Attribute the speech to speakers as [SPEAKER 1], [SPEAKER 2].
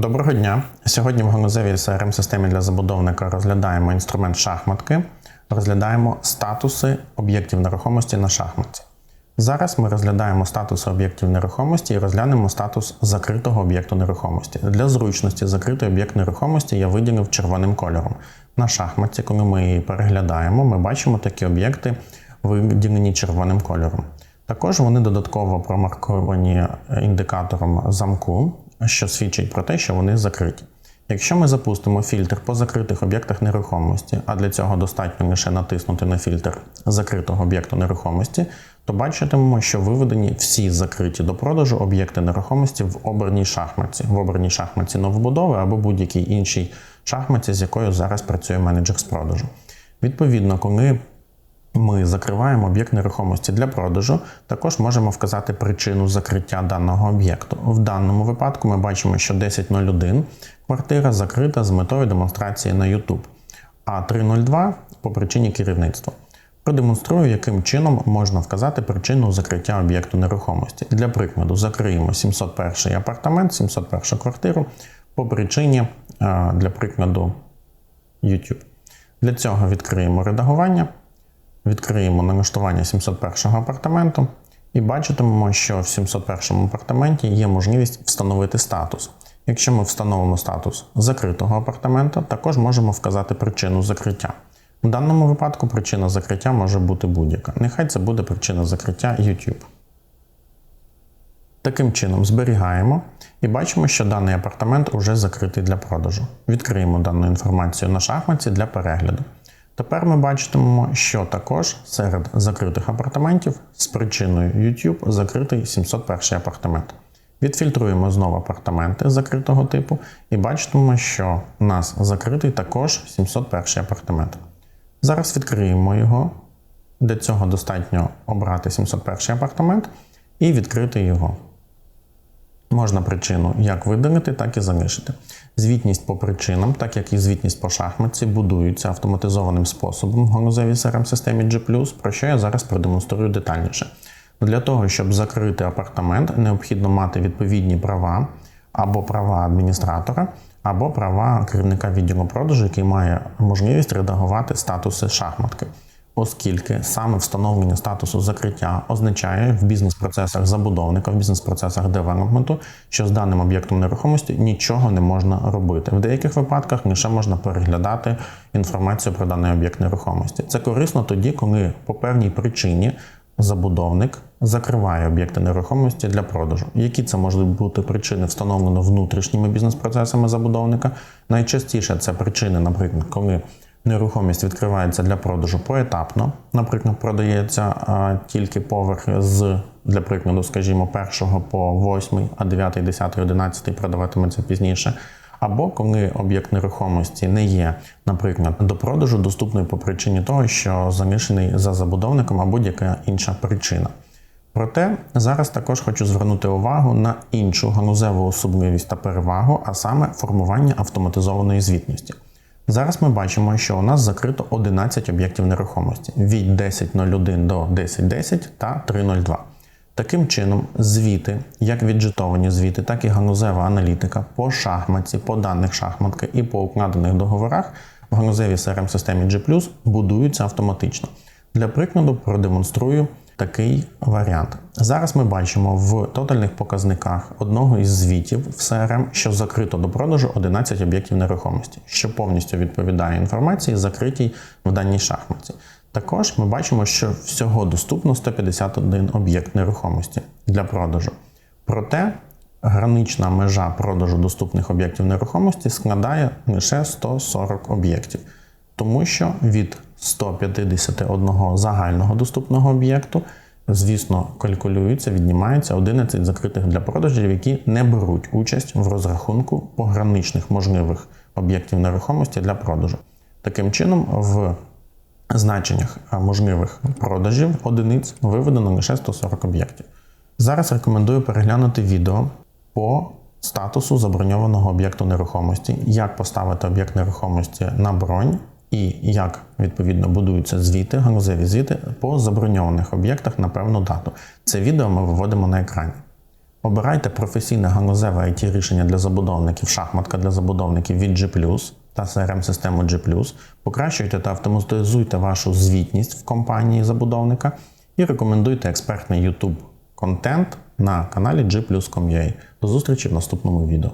[SPEAKER 1] Доброго дня! Сьогодні в ганузевій crm системі для забудовника розглядаємо інструмент шахматки, розглядаємо статуси об'єктів нерухомості на шахматці. Зараз ми розглядаємо статуси об'єктів нерухомості і розглянемо статус закритого об'єкту нерухомості. Для зручності закритий об'єкт нерухомості я виділив червоним кольором. На шахматці, коли ми її переглядаємо, ми бачимо такі об'єкти, виділені червоним кольором. Також вони додатково промарковані індикатором замку, що свідчить про те, що вони закриті. Якщо ми запустимо фільтр по закритих об'єктах нерухомості, а для цього достатньо лише натиснути на фільтр закритого об'єкту нерухомості, то бачитимемо, що виведені всі закриті до продажу об'єкти нерухомості в обраній шахматці, в обраній шахматці новобудови або будь-якій іншій шахматці, з якою зараз працює менеджер з продажу. Відповідно, коли ми закриваємо об'єкт нерухомості для продажу, також можемо вказати причину закриття даного об'єкту. В даному випадку ми бачимо, що 10.01 квартира закрита з метою демонстрації на YouTube, а 3.02 по причині керівництва. Продемонструю, яким чином можна вказати причину закриття об'єкту нерухомості. Для прикладу, закриємо 701 апартамент, 701 квартиру по причині, для прикладу, YouTube. Для цього відкриємо редагування. Відкриємо налаштування 701 апартаменту і бачитимемо, що в 701 апартаменті є можливість встановити статус. Якщо ми встановимо статус закритого апартамента, також можемо вказати причину закриття. В даному випадку причина закриття може бути будь-яка. Нехай це буде причина закриття YouTube. Таким чином зберігаємо і бачимо, що даний апартамент вже закритий для продажу. Відкриємо дану інформацію на шахматці для перегляду. Тепер ми бачитимемо, що також серед закритих апартаментів з причиною YouTube закритий 701 апартамент. Відфільтруємо знову апартаменти закритого типу і бачитимемо, що у нас закритий також 701 апартамент. Зараз відкриємо його. Для цього достатньо обрати 701 апартамент і відкрити його. Можна причину як видалити, так і залишити. Звітність по причинам, так як і звітність по шахматці, будуються автоматизованим способом в ганузевій crm системі G+, про що я зараз продемонструю детальніше. Для того, щоб закрити апартамент, необхідно мати відповідні права або права адміністратора, або права керівника відділу продажу, який має можливість редагувати статуси шахматки оскільки саме встановлення статусу закриття означає в бізнес-процесах забудовника, в бізнес-процесах девелопменту, що з даним об'єктом нерухомості нічого не можна робити. В деяких випадках лише можна переглядати інформацію про даний об'єкт нерухомості. Це корисно тоді, коли по певній причині. Забудовник закриває об'єкти нерухомості для продажу. Які це можуть бути причини, встановлено внутрішніми бізнес-процесами забудовника? Найчастіше це причини, наприклад, коли Нерухомість відкривається для продажу поетапно. Наприклад, продається тільки поверх з, для прикладу, скажімо, першого по восьмий, а 9, 10, 11 продаватиметься пізніше. Або коли об'єкт нерухомості не є, наприклад, до продажу доступний по причині того, що залишений за забудовником або будь-яка інша причина. Проте зараз також хочу звернути увагу на іншу ганузеву особливість та перевагу, а саме формування автоматизованої звітності. Зараз ми бачимо, що у нас закрито 11 об'єктів нерухомості від 10.01 до 10.10 та 3.02. Таким чином, звіти, як віджитовані звіти, так і ганузева аналітика по шахматці, по даних шахматки і по укладених договорах в ганузевій crm системі G будуються автоматично. Для прикладу продемонструю такий варіант. Зараз ми бачимо в тотальних показниках одного із звітів в CRM, що закрито до продажу 11 об'єктів нерухомості, що повністю відповідає інформації, закритій в даній шахматці. Також ми бачимо, що всього доступно 151 об'єкт нерухомості для продажу. Проте гранична межа продажу доступних об'єктів нерухомості складає лише 140 об'єктів, тому що від 151 загального доступного об'єкту, звісно, калькулюється, віднімається 11 закритих для продажів, які не беруть участь в розрахунку пограничних можливих об'єктів нерухомості для продажу. Таким чином, в значеннях можливих продажів одиниць виведено лише 140 об'єктів. Зараз рекомендую переглянути відео по статусу заброньованого об'єкту нерухомості, як поставити об'єкт нерухомості на бронь і як відповідно будуються звіти, ганузеві звіти по заброньованих об'єктах на певну дату. Це відео ми виводимо на екрані. Обирайте професійне ганузеве IT рішення для забудовників, шахматка для забудовників від G+, та CRM-систему G+, покращуйте та автоматизуйте вашу звітність в компанії забудовника і рекомендуйте експертний YouTube контент на каналі G+.com.ua. До зустрічі в наступному відео.